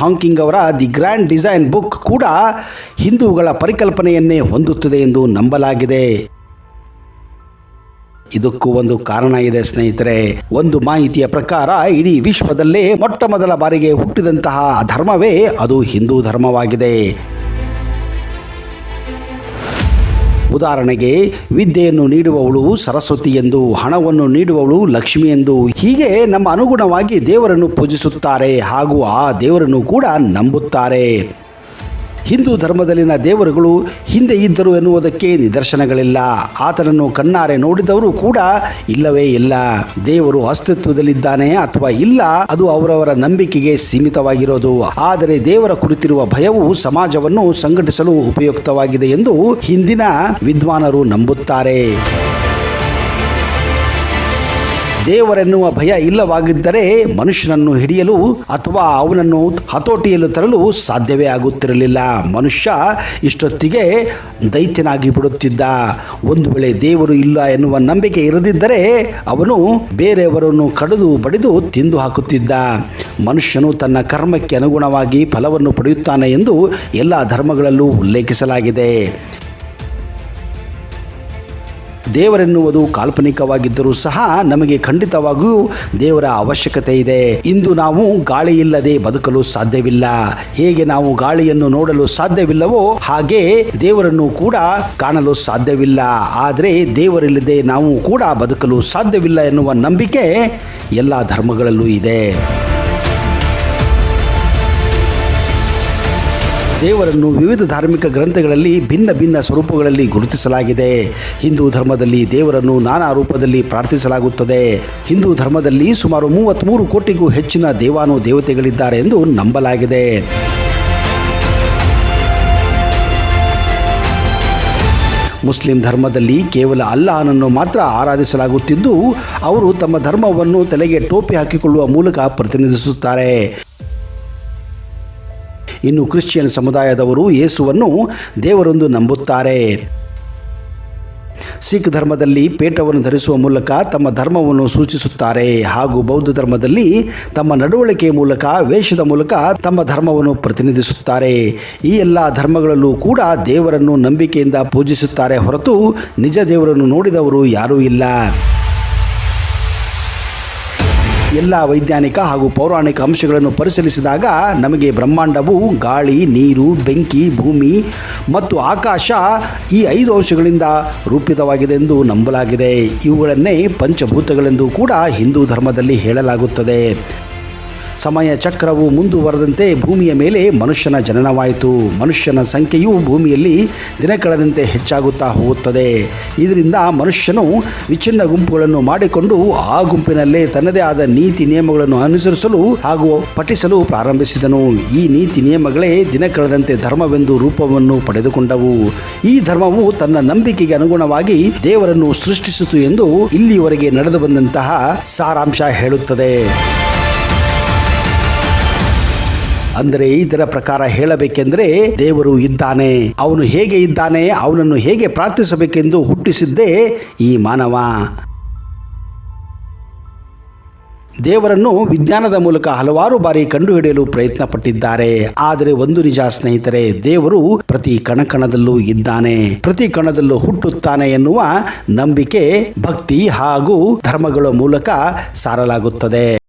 ಹಾಂಕಿಂಗ್ ಅವರ the grand design book ಕೂಡ ಹಿಂದೂಗಳ ಪರಿಕಲ್ಪನೆಯನ್ನೇ ಹೊಂದುತ್ತದೆ ಎಂದು ನಂಬಲಾಗಿದೆ. ಇದಕ್ಕೂ ಒಂದು ಕಾರಣ ಇದೆ ಸ್ನೇಹಿತರೆ. ಒಂದು ಮಾಹಿತಿಯ ಪ್ರಕಾರ ಇಡೀ ವಿಶ್ವದಲ್ಲೇ ಮೊಟ್ಟ ಮೊದಲ ಬಾರಿಗೆ ಹುಟ್ಟಿದಂತಹ ಧರ್ಮವೇ ಅದು ಹಿಂದೂ ಧರ್ಮವಾಗಿದೆ. ಉದಾಹರಣೆಗೆ, ವಿದ್ಯೆಯನ್ನು ನೀಡುವವಳು ಸರಸ್ವತಿ ಎಂದು, ಹಣವನ್ನು ನೀಡುವವಳು ಲಕ್ಷ್ಮಿ ಎಂದು, ಹೀಗೆ ನಮ್ಮ ಅನುಗುಣವಾಗಿ ದೇವರನ್ನು ಪೂಜಿಸುತ್ತಾರೆ ಹಾಗೂ ಆ ದೇವರನ್ನು ಕೂಡ ನಂಬುತ್ತಾರೆ. ಹಿಂದೂ ಧರ್ಮದಲ್ಲಿನ ದೇವರುಗಳು ಹಿಂದೆ ಇದ್ದರು ಎನ್ನುವುದಕ್ಕೆ ನಿದರ್ಶನಗಳಿಲ್ಲ. ಆತನನ್ನು ಕಣ್ಣಾರೆ ನೋಡಿದವರು ಕೂಡ ಇಲ್ಲವೇ ಇಲ್ಲ. ದೇವರು ಅಸ್ತಿತ್ವದಲ್ಲಿದ್ದಾನೆ ಅಥವಾ ಇಲ್ಲ, ಅದು ಅವರವರ ನಂಬಿಕೆಗೆ ಸೀಮಿತವಾಗಿರೋದು. ಆದರೆ ದೇವರ ಕುರಿತಿರುವ ಭಯವು ಸಮಾಜವನ್ನು ಸಂಘಟಿಸಲು ಉಪಯುಕ್ತವಾಗಿದೆ ಎಂದು ಹಿಂದಿನ ವಿದ್ವಾನರು ನಂಬುತ್ತಾರೆ. ದೇವರೆನ್ನುವ ಭಯ ಇಲ್ಲವಾಗಿದ್ದರೆ ಮನುಷ್ಯನನ್ನು ಹಿಡಿಯಲು ಅಥವಾ ಅವನನ್ನು ಹತೋಟಿಯಲ್ಲಿ ತರಲು ಸಾಧ್ಯವೇ ಆಗುತ್ತಿರಲಿಲ್ಲ. ಮನುಷ್ಯ ಇಷ್ಟೊತ್ತಿಗೆ ದೈತ್ಯನಾಗಿ ಬಿಡುತ್ತಿದ್ದ. ಒಂದು ವೇಳೆ ದೇವರು ಇಲ್ಲ ಎನ್ನುವ ನಂಬಿಕೆ ಇರದಿದ್ದರೆ ಅವನು ಬೇರೆಯವರನ್ನು ಕಡಿದು ಬಡಿದು ತಿಂದು ಹಾಕುತ್ತಿದ್ದ. ಮನುಷ್ಯನು ತನ್ನ ಕರ್ಮಕ್ಕೆ ಅನುಗುಣವಾಗಿ ಫಲವನ್ನು ಪಡೆಯುತ್ತಾನೆ ಎಂದು ಎಲ್ಲ ಧರ್ಮಗಳಲ್ಲೂ ಉಲ್ಲೇಖಿಸಲಾಗಿದೆ. ದೇವರೆನ್ನುವುದು ಕಾಲ್ಪನಿಕವಾಗಿದ್ದರೂ ಸಹ ನಮಗೆ ಖಂಡಿತವಾಗಿಯೂ ದೇವರ ಅವಶ್ಯಕತೆ ಇದೆ. ಇಂದು ನಾವು ಗಾಳಿ ಇಲ್ಲದೆ ಬದುಕಲು ಸಾಧ್ಯವಿಲ್ಲ. ಹೇಗೆ ನಾವು ಗಾಳಿಯನ್ನು ನೋಡಲು ಸಾಧ್ಯವಿಲ್ಲವೋ ಹಾಗೆ ದೇವರನ್ನು ಕೂಡ ಕಾಣಲು ಸಾಧ್ಯವಿಲ್ಲ. ಆದರೆ ದೇವರಿಲ್ಲದೆ ನಾವು ಕೂಡ ಬದುಕಲು ಸಾಧ್ಯವಿಲ್ಲ ಎನ್ನುವ ನಂಬಿಕೆ ಎಲ್ಲ ಧರ್ಮಗಳಲ್ಲೂ ಇದೆ. ದೇವರನ್ನು ವಿವಿಧ ಧಾರ್ಮಿಕ ಗ್ರಂಥಗಳಲ್ಲಿ ಭಿನ್ನ ಭಿನ್ನ ಸ್ವರೂಪಗಳಲ್ಲಿ ಗುರುತಿಸಲಾಗಿದೆ. ಹಿಂದೂ ಧರ್ಮದಲ್ಲಿ ದೇವರನ್ನು ನಾನಾ ರೂಪದಲ್ಲಿ ಪ್ರಾರ್ಥಿಸಲಾಗುತ್ತದೆ. ಹಿಂದೂ ಧರ್ಮದಲ್ಲಿ ಸುಮಾರು ಮೂವತ್ತ್ಮೂರು ಕೋಟಿಗೂ ಹೆಚ್ಚಿನ ದೇವಾನು ದೇವತೆಗಳಿದ್ದಾರೆ ಎಂದು ನಂಬಲಾಗಿದೆ. ಮುಸ್ಲಿಂ ಧರ್ಮದಲ್ಲಿ ಕೇವಲ ಅಲ್ಲಾಹನನ್ನು ಮಾತ್ರ ಆರಾಧಿಸಲಾಗುತ್ತಿದ್ದು, ಅವರು ತಮ್ಮ ಧರ್ಮವನ್ನು ತಲೆಗೆ ಟೋಪಿ ಹಾಕಿಕೊಳ್ಳುವ ಮೂಲಕ ಪ್ರತಿನಿಧಿಸುತ್ತಾರೆ. ಇನ್ನು ಕ್ರಿಶ್ಚಿಯನ್ ಸಮುದಾಯದವರು ಯೇಸುವನ್ನು ದೇವರೊಂದು ನಂಬುತ್ತಾರೆ. ಸಿಖ್ ಧರ್ಮದಲ್ಲಿ ಪೇಟವನ್ನು ಧರಿಸುವ ಮೂಲಕ ತಮ್ಮ ಧರ್ಮವನ್ನು ಸೂಚಿಸುತ್ತಾರೆ ಹಾಗೂ ಬೌದ್ಧ ಧರ್ಮದಲ್ಲಿ ತಮ್ಮ ನಡವಳಿಕೆಯ ಮೂಲಕ, ವೇಷದ ಮೂಲಕ ತಮ್ಮ ಧರ್ಮವನ್ನು ಪ್ರತಿನಿಧಿಸುತ್ತಾರೆ. ಈ ಎಲ್ಲ ಧರ್ಮಗಳಲ್ಲೂ ಕೂಡ ದೇವರನ್ನು ನಂಬಿಕೆಯಿಂದ ಪೂಜಿಸುತ್ತಾರೆ ಹೊರತು ನಿಜ ದೇವರನ್ನು ನೋಡಿದವರು ಯಾರೂ ಇಲ್ಲ. ಎಲ್ಲ ವೈಜ್ಞಾನಿಕ ಹಾಗೂ ಪೌರಾಣಿಕ ಅಂಶಗಳನ್ನು ಪರಿಶೀಲಿಸಿದಾಗ ನಮಗೆ ಬ್ರಹ್ಮಾಂಡವು ಗಾಳಿ, ನೀರು, ಬೆಂಕಿ, ಭೂಮಿ ಮತ್ತು ಆಕಾಶ ಈ ಐದು ಅಂಶಗಳಿಂದ ರೂಪಿತವಾಗಿದೆ ಎಂದು ನಂಬಲಾಗಿದೆ. ಇವುಗಳನ್ನೇ ಪಂಚಭೂತಗಳೆಂದು ಕೂಡ ಹಿಂದೂ ಧರ್ಮದಲ್ಲಿ ಹೇಳಲಾಗುತ್ತದೆ. ಸಮಯ ಚಕ್ರವು ಮುಂದುವರೆದಂತೆ ಭೂಮಿಯ ಮೇಲೆ ಮನುಷ್ಯನ ಜನನವಾಯಿತು. ಮನುಷ್ಯನ ಸಂಖ್ಯೆಯು ಭೂಮಿಯಲ್ಲಿ ದಿನ ಕಳೆದಂತೆ ಹೆಚ್ಚಾಗುತ್ತಾ ಹೋಗುತ್ತದೆ. ಇದರಿಂದ ಮನುಷ್ಯನು ವಿಚ್ಛಿನ್ನ ಗುಂಪುಗಳನ್ನು ಮಾಡಿಕೊಂಡು ಆ ಗುಂಪಿನಲ್ಲೇ ತನ್ನದೇ ಆದ ನೀತಿ ನಿಯಮಗಳನ್ನು ಅನುಸರಿಸಲು ಹಾಗೂ ಪಠಿಸಲು ಪ್ರಾರಂಭಿಸಿದನು. ಈ ನೀತಿ ನಿಯಮಗಳೇ ದಿನ ಕಳೆದಂತೆ ಧರ್ಮವೆಂದು ರೂಪವನ್ನು ಪಡೆದುಕೊಂಡವು. ಈ ಧರ್ಮವು ತನ್ನ ನಂಬಿಕೆಗೆ ಅನುಗುಣವಾಗಿ ದೇವರನ್ನು ಸೃಷ್ಟಿಸಿತು ಎಂದು ಇಲ್ಲಿಯವರೆಗೆ ನಡೆದು ಬಂದಂತಹ ಸಾರಾಂಶ ಹೇಳುತ್ತದೆ. ಅಂದರೆ ಇದರ ಪ್ರಕಾರ ಹೇಳಬೇಕೆಂದರೆ ದೇವರು ಇದ್ದಾನೆ ಅವನು ಹೇಗೆ ಇದ್ದಾನೆ ಅವನನ್ನು ಹೇಗೆ ಪ್ರಾರ್ಥಿಸಬೇಕೆಂದು ಹುಟ್ಟಿಸಿದ್ದೇ ಈ ಮಾನವ. ದೇವರನ್ನು ವಿಜ್ಞಾನದ ಮೂಲಕ ಹಲವಾರು ಬಾರಿ ಕಂಡುಹಿಡಿಯಲು ಪ್ರಯತ್ನ ಪಟ್ಟಿದ್ದಾರೆ ಆದರೆ ಒಂದು ನಿಜ ಸ್ನೇಹಿತರೆ, ದೇವರು ಪ್ರತಿ ಕಣಕಣದಲ್ಲೂ ಇದ್ದಾನೆ, ಪ್ರತಿ ಕಣದಲ್ಲೂ ಹುಟ್ಟುತ್ತಾನೆ ಎನ್ನುವ ನಂಬಿಕೆ ಭಕ್ತಿ ಹಾಗೂ ಧರ್ಮಗಳ ಮೂಲಕ ಸಾರಲಾಗುತ್ತದೆ.